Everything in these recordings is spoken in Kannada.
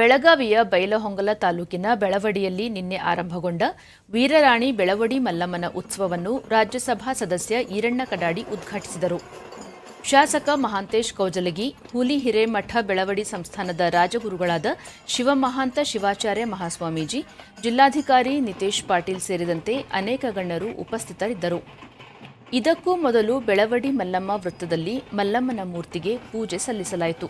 ಬೆಳಗಾವಿಯ ಬೈಲಹೊಂಗಲ ತಾಲೂಕಿನ ಬೆಳವಡಿಯಲ್ಲಿ ನಿನ್ನೆ ಆರಂಭಗೊಂಡ ವೀರರಾಣಿ ಬೆಳವಡಿ ಮಲ್ಲಮ್ಮನ ಉತ್ಸವವನ್ನು ರಾಜ್ಯಸಭಾ ಸದಸ್ಯ ಈರಣ್ಣ ಕಡಾಡಿ ಉದ್ಘಾಟಿಸಿದರು. ಶಾಸಕ ಮಹಾಂತೇಶ್ ಕೌಜಲಗಿ, ಹುಲಿ ಹಿರೇಮಠ ಬೆಳವಡಿ ಸಂಸ್ಥಾನದ ರಾಜಗುರುಗಳಾದ ಶಿವಮಹಾಂತ ಶಿವಾಚಾರ್ಯ ಮಹಾಸ್ವಾಮೀಜಿ, ಜಿಲ್ಲಾಧಿಕಾರಿ ನಿತೇಶ್ ಪಾಟೀಲ್ ಸೇರಿದಂತೆ ಅನೇಕ ಗಣ್ಯರು ಉಪಸ್ಥಿತರಿದ್ದರು. ಇದಕ್ಕೂ ಮೊದಲು ಬೆಳವಡಿ ಮಲ್ಲಮ್ಮ ವೃತ್ತದಲ್ಲಿ ಮಲ್ಲಮ್ಮನ ಮೂರ್ತಿಗೆ ಪೂಜೆ ಸಲ್ಲಿಸಲಾಯಿತು.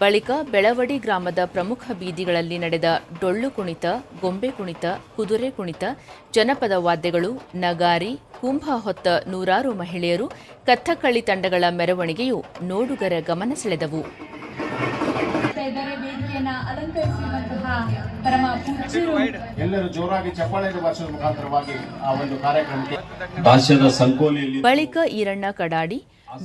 ಬಳಿಕ ಬೆಳವಡಿ ಗ್ರಾಮದ ಪ್ರಮುಖ ಬೀದಿಗಳಲ್ಲಿ ನಡೆದ ಡೊಳ್ಳು ಕುಣಿತ ಗೊಂಬೆ ಕುಣಿತ ಕುದುರೆ ಕುಣಿತ ಜನಪದ ವಾದ್ಯಗಳು ನಗಾರಿ ಕುಂಭ ಹೊತ್ತ ನೂರಾರು ಮಹಿಳೆಯರು ಕಥಕ್ಕಳಿ ತಂಡಗಳ ಮೆರವಣಿಗೆಯು ನೋಡುಗರ ಗಮನ ಸೆಳೆದವು. ಬಳಿಕ ಈರಣ್ಣ ಕಡಾಡಿ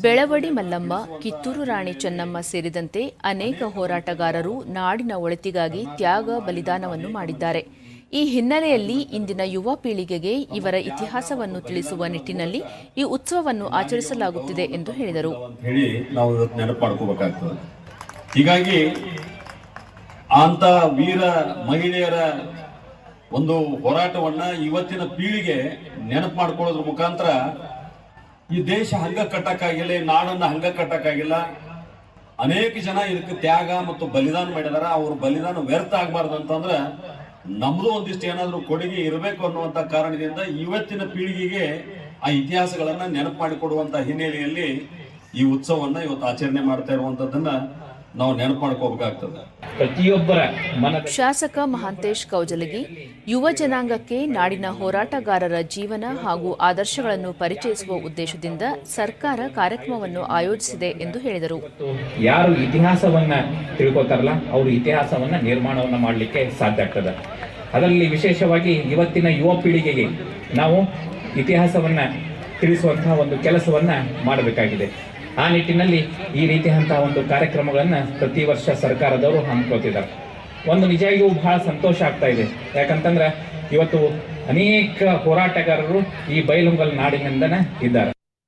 ಬೆಳವಡಿ ಮಲ್ಲಮ್ಮ, ಕಿತ್ತೂರು ರಾಣಿ ಚೆನ್ನಮ್ಮ ಸೇರಿದಂತೆ ಅನೇಕ ಹೋರಾಟಗಾರರು ನಾಡಿನ ಒಳಿತಿಗಾಗಿ ತ್ಯಾಗ ಬಲಿದಾನವನ್ನು ಮಾಡಿದ್ದಾರೆ. ಈ ಹಿನ್ನೆಲೆಯಲ್ಲಿ ಇಂದಿನ ಯುವ ಪೀಳಿಗೆಗೆ ಇವರ ಇತಿಹಾಸವನ್ನು ತಿಳಿಸುವ ನಿಟ್ಟಿನಲ್ಲಿ ಈ ಉತ್ಸವವನ್ನು ಆಚರಿಸಲಾಗುತ್ತಿದೆ ಎಂದು ಹೇಳಿದರು. ಹೀಗಾಗಿ ಅಂತ ವೀರ ಮಹಿಳೆಯರ ಒಂದು ಹೋರಾಟವನ್ನ ಇವತ್ತಿನ ಪೀಳಿಗೆ ನೆನಪು ಮಾಡ್ಕೊಳ್ಳೋದ್ರ ಮುಖಾಂತರ ಈ ದೇಶ ಹಂಗ ಕಟ್ಟಕ್ಕಾಗಿಲ್ಲ, ಈ ನಾಡನ್ನ ಹಂಗ ಕಟ್ಟಕ್ಕಾಗಿಲ್ಲ. ಅನೇಕ ಜನ ಇದಕ್ಕೆ ತ್ಯಾಗ ಮತ್ತು ಬಲಿದಾನ ಮಾಡಿದಾರ. ಅವ್ರ ಬಲಿದಾನ ವ್ಯರ್ಥ ಆಗಬಾರ್ದು ಅಂತಂದ್ರೆ ನಮ್ದು ಒಂದಿಷ್ಟು ಏನಾದರೂ ಕೊಡುಗೆ ಇರಬೇಕು ಅನ್ನುವಂತ ಕಾರಣದಿಂದ ಇವತ್ತಿನ ಪೀಳಿಗೆಗೆ ಆ ಇತಿಹಾಸಗಳನ್ನ ನೆನಪು ಮಾಡಿಕೊಡುವಂತ ಹಿನ್ನೆಲೆಯಲ್ಲಿ ಈ ಉತ್ಸವವನ್ನ ಇವತ್ತು ಆಚರಣೆ ಮಾಡ್ತಾ ಇರುವಂತದ್ದನ್ನ ನಾವು ನೆನಪು ಮಾಡ್ಕೋಬೇಕಾಗ್ತದೆ ಪ್ರತಿಯೊಬ್ಬರ ಶಾಸಕ ಮಹಾಂತೇಶ್ ಕೌಜಲಗಿ ಯುವ ಜನಾಂಗಕ್ಕೆ ನಾಡಿನ ಹೋರಾಟಗಾರರ ಜೀವನ ಹಾಗೂ ಆದರ್ಶಗಳನ್ನು ಪರಿಚಯಿಸುವ ಉದ್ದೇಶದಿಂದ ಸರ್ಕಾರ ಕಾರ್ಯಕ್ರಮವನ್ನು ಆಯೋಜಿಸಿದೆ ಎಂದು ಹೇಳಿದರು. ಯಾರು ಇತಿಹಾಸವನ್ನ ತಿಳ್ಕೊತಾರಲ್ಲ ಅವರು ಇತಿಹಾಸವನ್ನ ನಿರ್ಮಾಣವನ್ನ ಮಾಡಲಿಕ್ಕೆ ಸಾಧ್ಯ ಆಗ್ತದೆ. ಅದರಲ್ಲಿ ವಿಶೇಷವಾಗಿ ಇವತ್ತಿನ ಯುವ ಪೀಳಿಗೆಗೆ ನಾವು ಇತಿಹಾಸವನ್ನ ತಿಳಿಸುವಂತಹ ಒಂದು ಕೆಲಸವನ್ನ ಮಾಡಬೇಕಾಗಿದೆ. ಆ ನಿಟ್ಟಿನಲ್ಲಿ ಈ ರೀತಿಯಂತಹ ಒಂದು ಕಾರ್ಯಕ್ರಮಗಳನ್ನ ಪ್ರತಿ ವರ್ಷ ಸರ್ಕಾರದವರು ಹಮ್ಮಿಕೊಳ್ತಿದ್ದಾರೆ. ಒಂದು ನಿಜವಾಗಿಯೂ ಬಹಳ ಸಂತೋಷ ಆಗ್ತಾ ಇದೆ. ಯಾಕಂತಂದ್ರೆ ಇವತ್ತು ಅನೇಕ ಹೋರಾಟಗಾರರು ಈ ಬೈಲುಂಗಲ್ ನಾಡಿನಿಂದನೇ ಇದ್ದಾರೆ.